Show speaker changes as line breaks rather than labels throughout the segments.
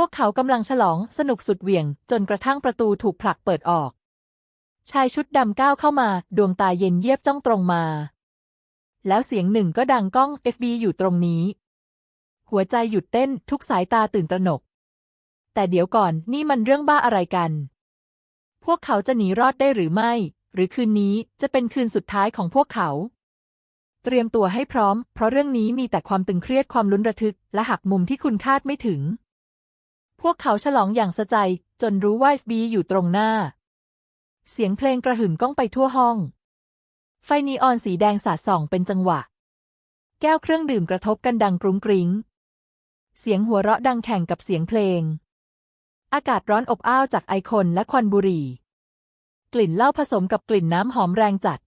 พวกเขากำลังฉลองสนุกสุดเหวี่ยง จนกระทั่งประตูถูกผลักเปิดออก ชายชุดดำก้าวเข้ามา ดวงตาเย็นเยียบจ้องตรงมา แล้วเสียงหนึ่งก็ดังก้อง FB อยู่ตรงนี้ หัวใจหยุดเต้นทุกสายตาตื่นตระหนก แต่เดี๋ยวก่อนนี่มันเรื่องบ้าอะไรกัน พวกเขาจะหนีรอดได้หรือไม่ หรือคืนนี้จะเป็นคืนสุดท้ายของพวกเขาเตรียมตัวให้พร้อม เพราะเรื่องนี้มีแต่ความตึงเครียดความลุ้นระทึก และหักมุมที่คุณคาดไม่ถึง พวกเขาฉลองอย่างสะใจ จนรู้ว่า FB อยู่ตรงหน้า เสียงเพลงกระหึ่มก้องไปทั่วห้อง ไฟนีออนสีแดงสาดส่องเป็นจังหวะ แก้วเครื่องดื่มกระทบกันดังกรุ้งกริ้ง เสียงหัวเราะดังแข่งกับเสียงเพลง อากาศร้อนอบอ้าวจากไอคอนและควันบุหรี่ กลิ่นเหล้าผสมกับกลิ่นน้ำหอมแรงจัด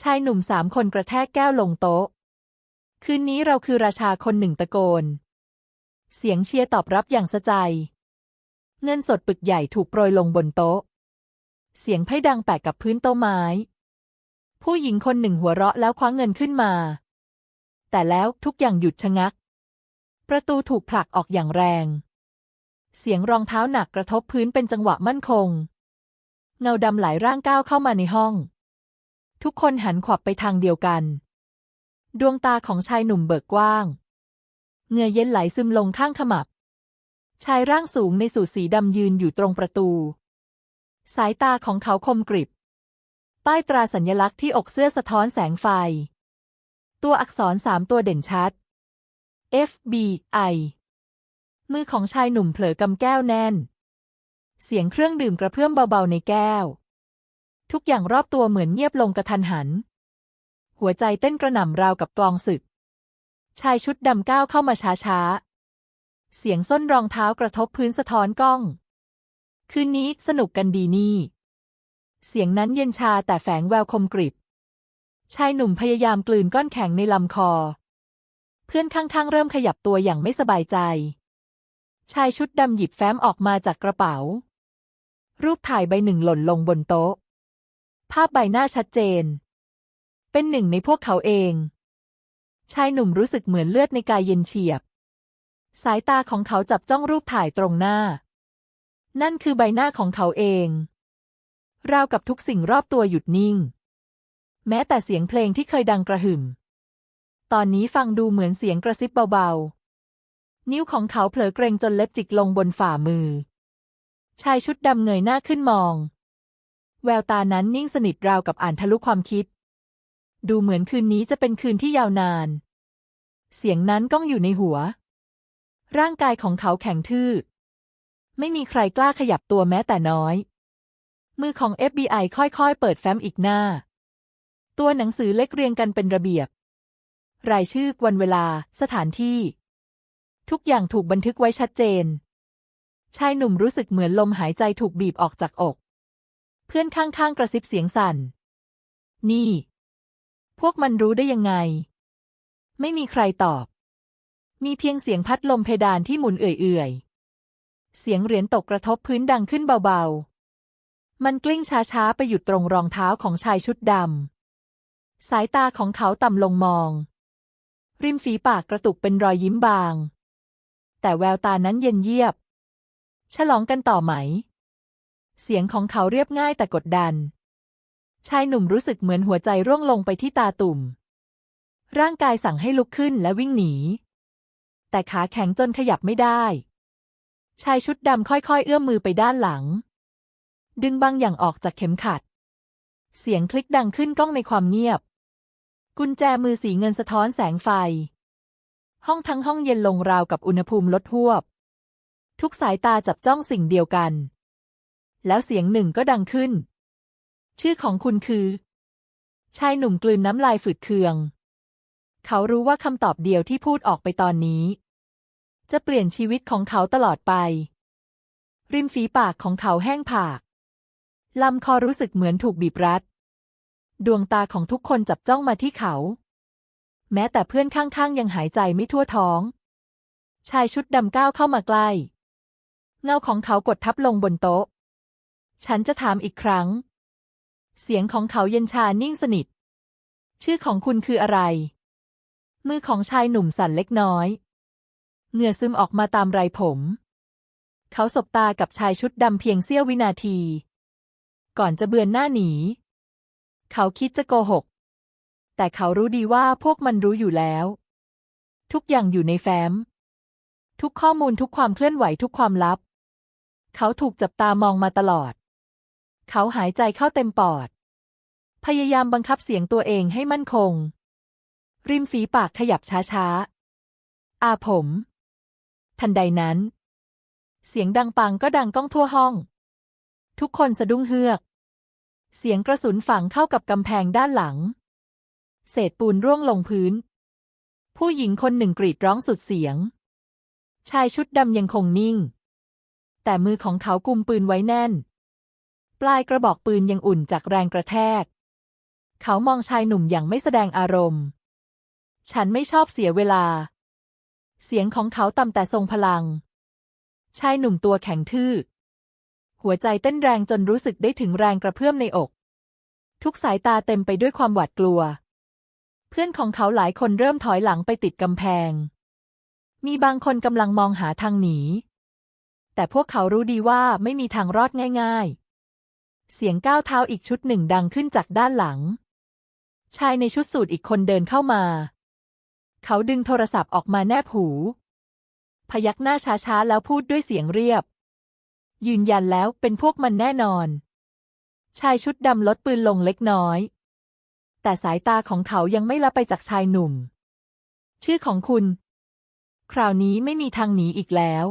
ชายหนุ่มสามคนกระแทกแก้วลงโต๊ะ คืนนี้เราคือราชาคนหนึ่งตะโกน เสียงเชียร์ตอบรับอย่างสะใจ เงินสดปึกใหญ่ถูกโปรยลงบนโต๊ะ เสียงไพ่ดังแปะกับพื้นโต๊ะไม้ ผู้หญิงคนหนึ่งหัวเราะแล้วคว้าเงินขึ้นมา แต่แล้วทุกอย่างหยุดชะงัก ประตูถูกผลักออกอย่างแรง เสียงรองเท้าหนักกระทบพื้นเป็นจังหวะมั่นคง เงาดำหลายร่างก้าวเข้ามาในห้อง ทุกคนหันขวับไปทางเดียวกัน ดวงตาของชายหนุ่มเบิกกว้าง เงือเย็นไหลซึมลงข้างขมับ ชายร่างสูงในสูทสีดำยืนอยู่ตรงประตู สายตาของเขาคมกริบ ป้ายตราสัญลักษณ์ที่อกเสื้อสะท้อนแสงไฟ ตัวอักษรสามตัวเด่นชัด FBI มือของชายหนุ่มเผลอกำแก้วแน่น เสียงเครื่องดื่มกระเพื่อมเบาๆในแก้ว ทุกอย่างรอบตัวเหมือนเงียบลงกระทันหัน หัวใจเต้นกระหน่ำราวกับกลองศึก ชายชุดดำก้าวเข้ามาช้าๆ เสียงส้นรองเท้ากระทบพื้นสะท้อนกล้อง คืนนี้สนุกกันดีนี่ เสียงนั้นเย็นชาแต่แฝงแววคมกริบ ชายหนุ่มพยายามกลืนก้อนแข็งในลำคอ เพื่อนข้างๆ เริ่มขยับตัวอย่างไม่สบายใจ ชายชุดดำหยิบแฟ้มออกมาจากกระเป๋า รูปถ่ายใบหนึ่งหล่นลงบนโต๊ะ ภาพใบหน้าชัดเจน เป็นหนึ่งในพวกเขาเอง ชายหนุ่มรู้สึกเหมือนเลือดในกายเย็นเฉียบ สายตาของเขาจับจ้องรูปถ่ายตรงหน้า นั่นคือใบหน้าของเขาเอง ราวกับทุกสิ่งรอบตัวหยุดนิ่ง แม้แต่เสียงเพลงที่เคยดังกระหึ่ม ตอนนี้ฟังดูเหมือนเสียงกระซิบเบาๆ นิ้วของเขาเผลอเกรงจนเล็บจิกลงบนฝ่ามือ ชายชุดดำเงยหน้าขึ้นมอง แววตานั้นนิ่งสนิทราวกับอ่านทะลุความคิด ดูเหมือนคืนนี้จะเป็นคืนที่ยาวนาน เสียงนั้นก้องอยู่ในหัว ร่างกายของเขาแข็งทื่อ ไม่มีใครกล้าขยับตัวแม้แต่น้อย มือของ FBI ค่อยๆ เปิดแฟ้มอีกหน้า ตัวหนังสือเล็กเรียงกันเป็นระเบียบ รายชื่อวันเวลา สถานที่ ทุกอย่างถูกบันทึกไว้ชัดเจน ชายหนุ่มรู้สึกเหมือนลมหายใจถูกบีบออกจากอก เพื่อนข้างๆกระซิบเสียงสั่น นี่ พวกมันรู้ได้ยังไง ไม่มีใครตอบ มีเพียงเสียงพัดลมเพดานที่หมุนเอื่อยๆ เสียงเหรียญตกกระทบพื้นดังขึ้นเบาๆ มันกลิ้งช้าๆ ไปหยุดตรงรองเท้าของชายชุดดำ สายตาของเขาต่ำลงมอง ริมฝีปากกระตุกเป็นรอยยิ้มบาง แต่แววตานั้นเย็นเยียบ ฉลองกันต่อไหม เสียงของเขาเรียบง่ายแต่กดดัน ชายหนุ่มรู้สึกเหมือนหัวใจร่วงลงไปที่ตาตุ่ม ร่างกายสั่งให้ลุกขึ้นและวิ่งหนี แต่ขาแข็งจนขยับไม่ได้ ชายชุดดำค่อยๆ เอื้อมมือไปด้านหลัง ดึงบางอย่างออกจากเข็มขัด เสียงคลิกดังขึ้นก้องในความเงียบ กุญแจมือสีเงินสะท้อนแสงไฟ ห้องทั้งห้องเย็นลงราวกับอุณหภูมิลดหวบ ทุกสายตาจับจ้องสิ่งเดียวกัน แล้วเสียงหนึ่งก็ดังขึ้น ชื่อของคุณคือ ชายหนุ่มกลืนน้ำลายฝืดเคือง เขารู้ว่าคำตอบเดียวที่พูดออกไปตอนนี้ จะเปลี่ยนชีวิตของเขาตลอดไป ริมฝีปากของเขาแห้งผากลำคอรู้สึกเหมือนถูกบีบรัด ดวงตาของทุกคนจับจ้องมาที่เขา แม้แต่เพื่อนข้างๆ ยังหายใจไม่ทั่วท้อง ชายชุดดำก้าวเข้ามาใกล้ เงาของเขากดทับลงบนโต๊ะ ฉันจะถามอีกครั้ง เสียงของเขาเย็นชานิ่งสนิท ชื่อของคุณคืออะไร มือของชายหนุ่มสั่นเล็กน้อย เหงื่อซึมออกมาตามไรผม เขาสบตากับชายชุดดำเพียงเสี้ยววินาที ก่อนจะเบือนหน้าหนี เขาคิดจะโกหก แต่เขารู้ดีว่าพวกมันรู้อยู่แล้ว ทุกอย่างอยู่ในแฟ้ม ทุกข้อมูลทุกความเคลื่อนไหวทุกความลับ เขาถูกจับตามองมาตลอด เขาหายใจเข้าเต็มปอด พยายามบังคับเสียงตัวเองให้มั่นคง ริมฝีปากขยับช้าๆ อาผม ทันใดนั้น เสียงดังปังก็ดังก้องทั่วห้อง ทุกคนสะดุ้งเฮือก เสียงกระสุนฝังเข้ากับกำแพงด้านหลัง เศษปูนร่วงลงพื้น ผู้หญิงคนหนึ่งกรีดร้องสุดเสียง ชายชุดดำยังคงนิ่ง แต่มือของเขากุมปืนไว้แน่น ปลายกระบอกปืนยังอุ่นจากแรงกระแทก เขามองชายหนุ่มอย่างไม่แสดงอารมณ์ ฉันไม่ชอบเสียเวลา เสียงของเขาต่ำแต่ทรงพลัง ชายหนุ่มตัวแข็งทื่อ หัวใจเต้นแรงจนรู้สึกได้ถึงแรงกระเพื่อมในอก ทุกสายตาเต็มไปด้วยความหวาดกลัว เพื่อนของเขาหลายคนเริ่มถอยหลังไปติดกำแพง มีบางคนกำลังมองหาทางหนี แต่พวกเขารู้ดีว่าไม่มีทางรอดง่าย ๆ เสียงก้าวเท้าอีกชุดหนึ่งดังขึ้นจากด้านหลัง ชายในชุดสูทอีกคนเดินเข้ามา เขาดึงโทรศัพท์ออกมาแนบหู พยักหน้าช้าๆ แล้วพูดด้วยเสียงเรียบ ยืนยันแล้วเป็นพวกมันแน่นอน ชายชุดดำลดปืนลงเล็กน้อย แต่สายตาของเขายังไม่ละไปจากชายหนุ่ม ชื่อของคุณ คราวนี้ไม่มีทางหนีอีกแล้ว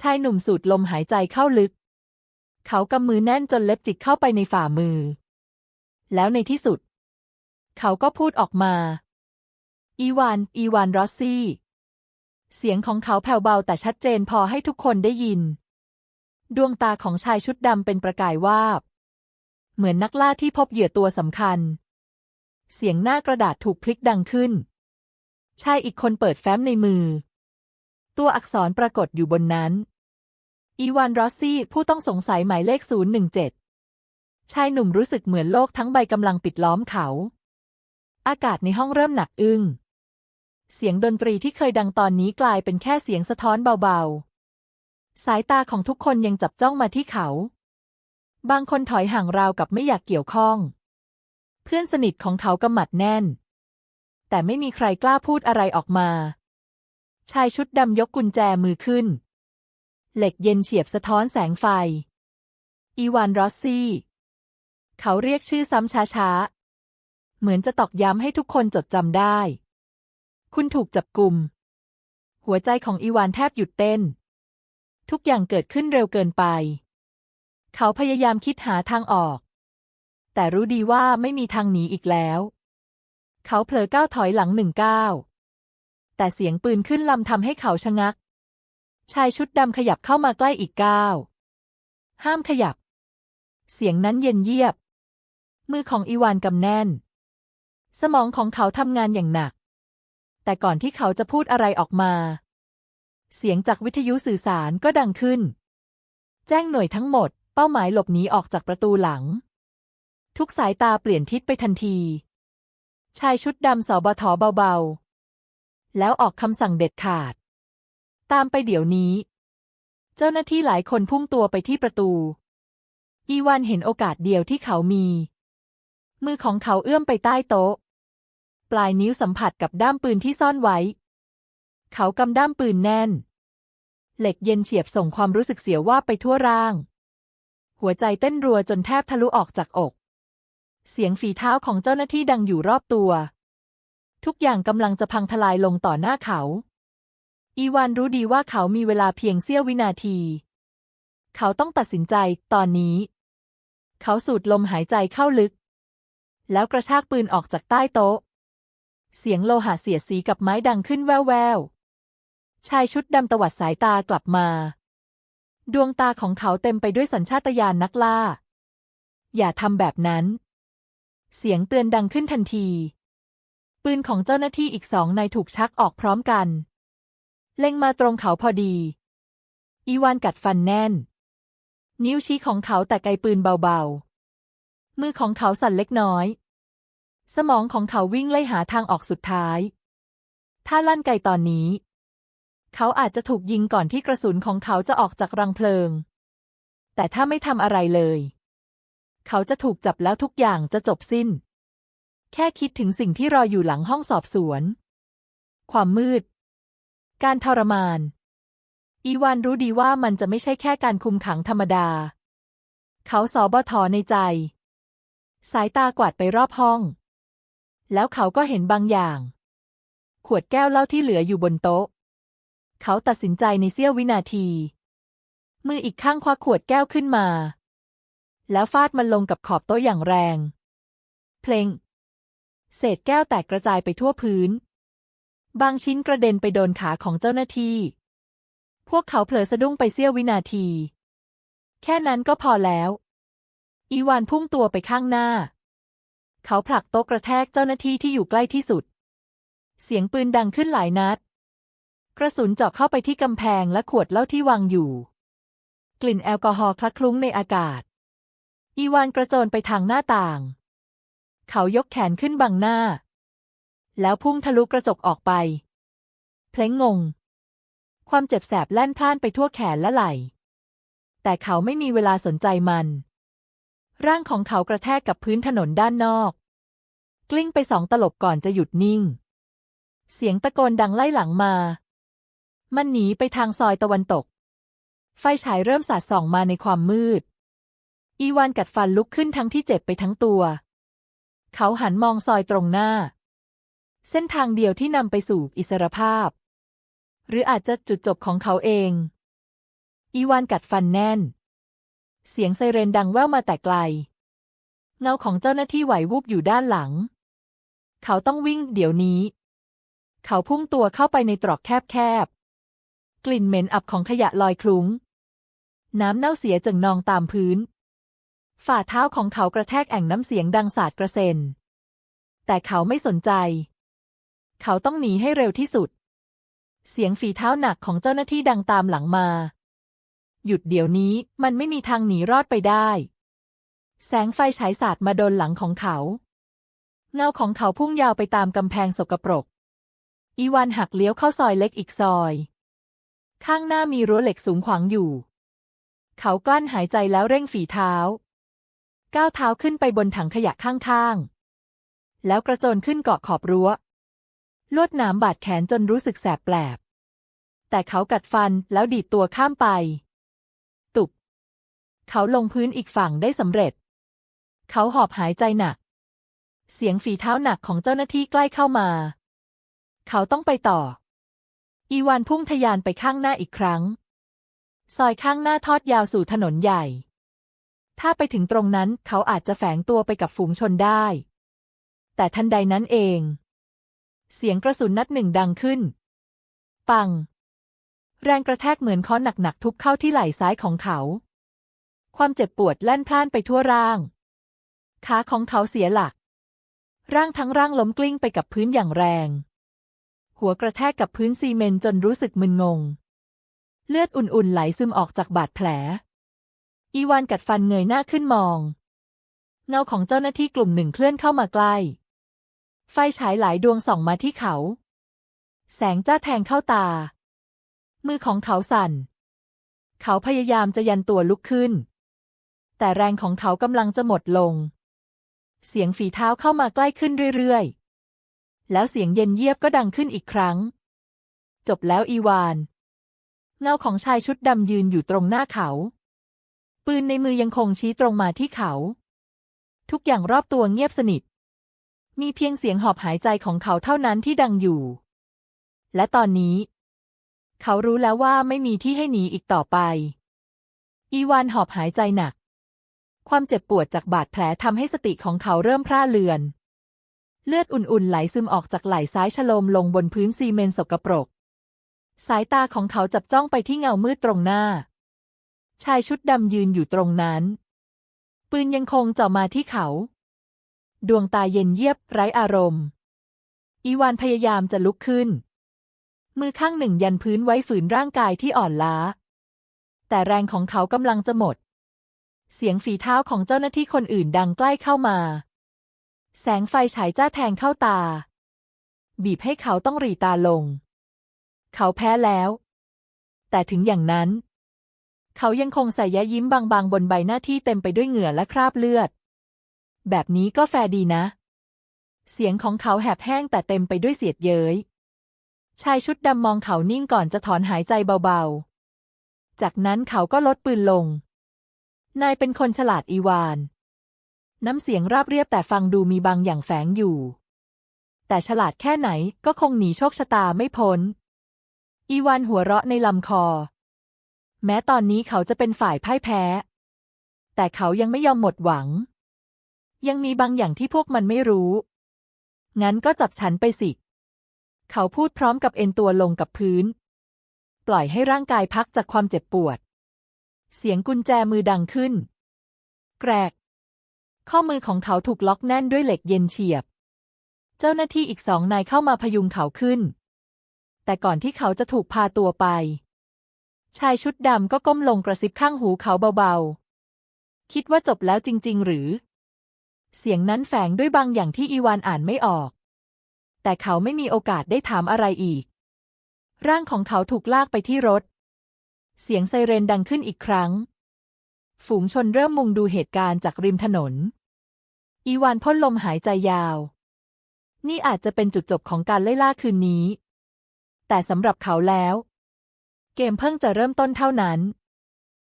ชายหนุ่มสูดลมหายใจเข้าลึก เขากำมือแน่นจนเล็บจิกเข้าไปในฝ่ามือ แล้วในที่สุด เขาก็พูดออกมา อีวาน อีวานรอสซี่ เสียงของเขาแผ่วเบาแต่ชัดเจนพอให้ทุกคนได้ยิน ดวงตาของชายชุดดำเป็นประกายวาบ เหมือนนักล่าที่พบเหยื่อตัวสำคัญ เสียงหน้ากระดาษถูกพลิกดังขึ้น ชายอีกคนเปิดแฟ้มในมือ ตัวอักษรปรากฏอยู่บนนั้น อีวานรอสซี่ผู้ต้องสงสัยหมายเลข 017 ชายหนุ่มรู้สึกเหมือนโลกทั้งใบกำลังปิดล้อมเขา อากาศในห้องเริ่มหนักอึ้ง เสียงดนตรีที่เคยดังตอนนี้กลายเป็นแค่เสียงสะท้อนเบาๆ สายตาของทุกคนยังจับจ้องมาที่เขา บางคนถอยห่างราวกับไม่อยากเกี่ยวข้อง เพื่อนสนิทของเขากำหมัดแน่น แต่ไม่มีใครกล้าพูดอะไรออกมา ชายชุดดำยกกุญแจมือขึ้น เหล็กเย็นเฉียบสะท้อนแสงไฟ อีวานรอสซี่ เขาเรียกชื่อซ้ำช้าๆ เหมือนจะตอกย้ำให้ทุกคนจดจำได้ คุณถูกจับกลุ่ม หัวใจของอีวานแทบหยุดเต้น ทุกอย่างเกิดขึ้นเร็วเกินไป เขาพยายามคิดหาทางออก แต่รู้ดีว่าไม่มีทางหนีอีกแล้ว เขาเผลอก้าวถอยหลังหนึ่งก้าวแต่เสียงปืนขึ้นลำทำให้เขาชะงัก ชายชุดดำขยับเข้ามาใกล้อีกก้าว ห้ามขยับ เสียงนั้นเย็นเยียบ มือของอีวานกำแน่น สมองของเขาทำงานอย่างหนัก แต่ก่อนที่เขาจะพูดอะไรออกมา เสียงจากวิทยุสื่อสารก็ดังขึ้น แจ้งหน่วยทั้งหมด เป้าหมายหลบหนีออกจากประตูหลัง ทุกสายตาเปลี่ยนทิศไปทันที ชายชุดดำสอบทเบาๆ แล้วออกคำสั่งเด็ดขาด ตามไปเดี๋ยวนี้ เจ้าหน้าที่หลายคนพุ่งตัวไปที่ประตู อีวานเห็นโอกาสเดียวที่เขามี มือของเขาเอื้อมไปใต้โต๊ะ ปลายนิ้วสัมผัสกับด้ามปืนที่ซ่อนไว้ เขากำด้ามปืนแน่น เหล็กเย็นเฉียบส่งความรู้สึกเสียวว่าไปทั่วร่าง หัวใจเต้นรัวจนแทบทะลุออกจากอก เสียงฝีเท้าของเจ้าหน้าที่ดังอยู่รอบตัว ทุกอย่างกำลังจะพังทลายลงต่อหน้าเขา อีวานรู้ดีว่าเขามีเวลาเพียงเสี้ยววินาที เขาต้องตัดสินใจตอนนี้ เขาสูดลมหายใจเข้าลึก แล้วกระชากปืนออกจากใต้โต๊ะ เสียงโลหะเสียดสีกับไม้ดังขึ้นแว่วๆ ชายชุดดำตวัดสายตากลับมา ดวงตาของเขาเต็มไปด้วยสัญชาตญาณนักล่า อย่าทำแบบนั้น เสียงเตือนดังขึ้นทันที ปืนของเจ้าหน้าที่อีกสองนายถูกชักออกพร้อมกัน เล็งมาตรงเขาพอดี อีวานกัดฟันแน่น นิ้วชี้ของเขาแต่ไกลปืนเบาๆ มือของเขาสั่นเล็กน้อย สมองของเขาวิ่งไล่หาทางออกสุดท้าย ถ้าลั่นไกตอนนี้ เขาอาจจะถูกยิงก่อนที่กระสุนของเขาจะออกจากรังเพลิง แต่ถ้าไม่ทำอะไรเลย เขาจะถูกจับแล้วทุกอย่างจะจบสิ้น แค่คิดถึงสิ่งที่รออยู่หลังห้องสอบสวน ความมืด การทรมาน อีวานรู้ดีว่ามันจะไม่ใช่แค่การคุมขังธรรมดา เขาสอบทอในใจ สายตากวาดไปรอบห้อง แล้วเขาก็เห็นบางอย่าง ขวดแก้วเหล้าที่เหลืออยู่บนโต๊ะ เขาตัดสินใจในเสี้ยววินาที มืออีกข้างคว้าขวดแก้วขึ้นมา แล้วฟาดมันลงกับขอบโต๊ะอย่างแรง เพลง เศษแก้วแตกกระจายไปทั่วพื้น บางชิ้นกระเด็นไปโดนขาของเจ้าหน้าที่ พวกเขาเผลอสะดุ้งไปเสี้ยววินาที แค่นั้นก็พอแล้ว อีวานพุ่งตัวไปข้างหน้า เขาผลักโต๊ะกระแทกเจ้าหน้าที่ที่อยู่ใกล้ที่สุด เสียงปืนดังขึ้นหลายนัด กระสุนเจาะเข้าไปที่กำแพงและขวดเหล้าที่วางอยู่ กลิ่นแอลกอฮอล์คละคลุ้งในอากาศ อีวานกระโจนไปทางหน้าต่าง เขายกแขนขึ้นบังหน้า แล้วพุ่งทะลุกระจกออกไป เพลงงง ความเจ็บแสบแล่นพล่านไปทั่วแขนและไหล่ แต่เขาไม่มีเวลาสนใจมัน ร่างของเขากระแทกกับพื้นถนนด้านนอก กลิ้งไปสองตลบก่อนจะหยุดนิ่ง เสียงตะโกนดังไล่หลังมา มันหนีไปทางซอยตะวันตก ไฟฉายเริ่มสาดส่องมาในความมืด อีวานกัดฟันลุกขึ้นทั้งที่เจ็บไปทั้งตัว เขาหันมองซอยตรงหน้า เส้นทางเดียวที่นำไปสู่อิสรภาพ หรืออาจจะจุดจบของเขาเอง อีวานกัดฟันแน่น เสียงไซเรนดังแว่วมาแต่ไกล เงาของเจ้าหน้าที่ไหววูบอยู่ด้านหลัง เขาต้องวิ่งเดี๋ยวนี้ เขาพุ่งตัวเข้าไปในตรอกแคบๆ กลิ่นเหม็นอับของขยะลอยคลุ้ง น้ำเน่าเสียจึงนองตามพื้น ฝ่าเท้าของเขากระแทกแอ่งน้ำเสียงดังสาดกระเซ็นแต่เขาไม่สนใจ เขาต้องหนีให้เร็วที่สุด เสียงฝีเท้าหนักของเจ้าหน้าที่ดังตามหลังมา หยุดเดี๋ยวนี้มันไม่มีทางหนีรอดไปได้ แสงไฟฉายสาดมาโดนหลังของเขา เงาของเขาพุ่งยาวไปตามกำแพงสกปรก อีวานหักเลี้ยวเข้าซอยเล็กอีกซอย ข้างหน้ามีรั้วเหล็กสูงขวางอยู่ เขากลั้นหายใจแล้วเร่งฝีเท้า ก้าวเท้าขึ้นไปบนถังขยะข้างๆแล้วกระโจนขึ้นเกาะขอบรั้ว ลวดหนามบาดแขนจนรู้สึกแสบแปลบ แต่เขากัดฟันแล้วดีดตัวข้ามไป ตุบ เขาลงพื้นอีกฝั่งได้สำเร็จ เขาหอบหายใจหนัก เสียงฝีเท้าหนักของเจ้าหน้าที่ใกล้เข้ามา เขาต้องไปต่อ อีวานพุ่งทะยานไปข้างหน้าอีกครั้ง ซอยข้างหน้าทอดยาวสู่ถนนใหญ่ ถ้าไปถึงตรงนั้นเขาอาจจะแฝงตัวไปกับฝูงชนได้ แต่ทันใดนั้นเอง เสียงกระสุนนัดหนึ่งดังขึ้น ปัง แรงกระแทกเหมือนค้อนหนักๆทุบเข้าที่ไหล่ซ้ายของเขา ความเจ็บปวดแล่นพล่านไปทั่วร่าง ขาของเขาเสียหลัก ร่างทั้งร่างล้มกลิ้งไปกับพื้นอย่างแรง หัวกระแทกกับพื้นซีเมนต์จนรู้สึกมึนงง เลือดอุ่นๆไหลซึมออกจากบาดแผล อีวานกัดฟันเงยหน้าขึ้นมอง เงาของเจ้าหน้าที่กลุ่มหนึ่งเคลื่อนเข้ามาใกล้ ไฟฉายหลายดวงส่องมาที่เขา แสงจ้าแทงเข้าตา มือของเขาสั่น เขาพยายามจะยันตัวลุกขึ้น แต่แรงของเขากำลังจะหมดลง เสียงฝีเท้าเข้ามาใกล้ขึ้นเรื่อยๆ แล้วเสียงเย็นเยียบก็ดังขึ้นอีกครั้ง จบแล้วอีวาน เงาของชายชุดดำยืนอยู่ตรงหน้าเขา ปืนในมือยังคงชี้ตรงมาที่เขา ทุกอย่างรอบตัวเงียบสนิท มีเพียงเสียงหอบหายใจของเขาเท่านั้นที่ดังอยู่ และตอนนี้ เขารู้แล้วว่าไม่มีที่ให้หนีอีกต่อไป อีวานหอบหายใจหนัก ความเจ็บปวดจากบาดแผลทำให้สติของเขาเริ่มพร่าเลือน เลือดอุ่นๆไหลซึมออกจากไหล่ซ้ายชโลมลงบนพื้นซีเมนต์สกปรก สายตาของเขาจับจ้องไปที่เงามืดตรงหน้า ชายชุดดำยืนอยู่ตรงนั้น ปืนยังคงจ่อมาที่เขา ดวงตาเย็นเยียบไร้อารมณ์ อีวานพยายามจะลุกขึ้น มือข้างหนึ่งยันพื้นไว้ฝืนร่างกายที่อ่อนล้า แต่แรงของเขากำลังจะหมด เสียงฝีเท้าของเจ้าหน้าที่คนอื่นดังใกล้เข้ามา แสงไฟฉายจ้าแทงเข้าตา บีบให้เขาต้องหรีตาลง เขาแพ้แล้ว แต่ถึงอย่างนั้น เขายังคงใส่ย้ยิ้มบางๆ บนใบหน้าที่เต็มไปด้วยเหงื่อและคราบเลือด แบบนี้ก็แฟร์ดีนะ เสียงของเขาแหบแห้งแต่เต็มไปด้วยเสียดเย้ย ชายชุดดำมองเขานิ่งก่อนจะถอนหายใจเบาๆ จากนั้นเขาก็ลดปืนลง นายเป็นคนฉลาดอีวาน น้ำเสียงราบเรียบแต่ฟังดูมีบางอย่างแฝงอยู่ แต่ฉลาดแค่ไหนก็คงหนีโชคชะตาไม่พ้น อีวานหัวเราะในลำคอ แม้ตอนนี้เขาจะเป็นฝ่ายพ่ายแพ้ แต่เขายังไม่ยอมหมดหวัง ยังมีบางอย่างที่พวกมันไม่รู้ งั้นก็จับฉันไปสิ เขาพูดพร้อมกับเอ็นตัวลงกับพื้น ปล่อยให้ร่างกายพักจากความเจ็บปวด เสียงกุญแจมือดังขึ้น แกรก ข้อมือของเขาถูกล็อกแน่นด้วยเหล็กเย็นเฉียบ เจ้าหน้าที่อีกสองนายเข้ามาพยุงเขาขึ้น แต่ก่อนที่เขาจะถูกพาตัวไป ชายชุดดำก็ก้มลงกระซิบข้างหูเขาเบาๆ คิดว่าจบแล้วจริง ๆ หรือ เสียงนั้นแฝงด้วยบางอย่างที่อีวานอ่านไม่ออก แต่เขาไม่มีโอกาสได้ถามอะไรอีก ร่างของเขาถูกลากไปที่รถ เสียงไซเรนดังขึ้นอีกครั้ง ฝูงชนเริ่มมุงดูเหตุการณ์จากริมถนน อีวานพ่นลมหายใจยาว นี่อาจจะเป็นจุดจบของการไล่ล่าคืนนี้ แต่สำหรับเขาแล้ว เกมเพิ่งจะเริ่มต้นเท่านั้น